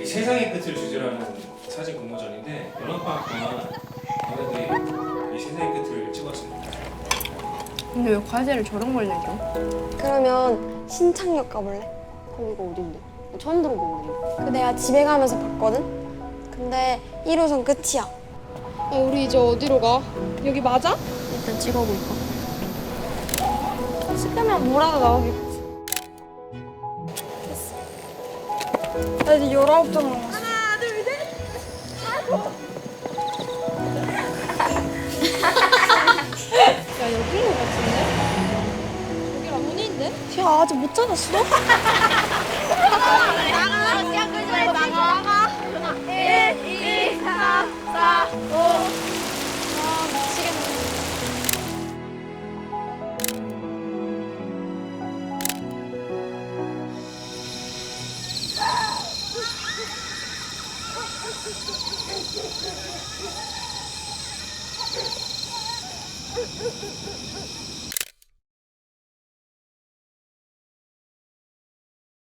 이 세상의 끝을 주제로 하는 사진 공모전인데 여름방학 동안 너네들이 이 세상의 끝을 찍었습니다. 근데 왜 과제를 저런 걸 내줘? 그러면 신창역 가볼래? 거기가 어딘데? 나 처음 들어보는데. 그 내가 집에 가면서 봤거든? 근데 1호선 끝이야. 야, 우리 이제 어디로 가? 여기 맞아? 일단 찍어볼까? 찍으면 뭐라도 나오겠지. 나 이제 19점 남았어. 하나, 둘, 셋. 야, 여기인 것 같은데? 여기랑 문인데? 야, 아직 못 찾았어? Thank you.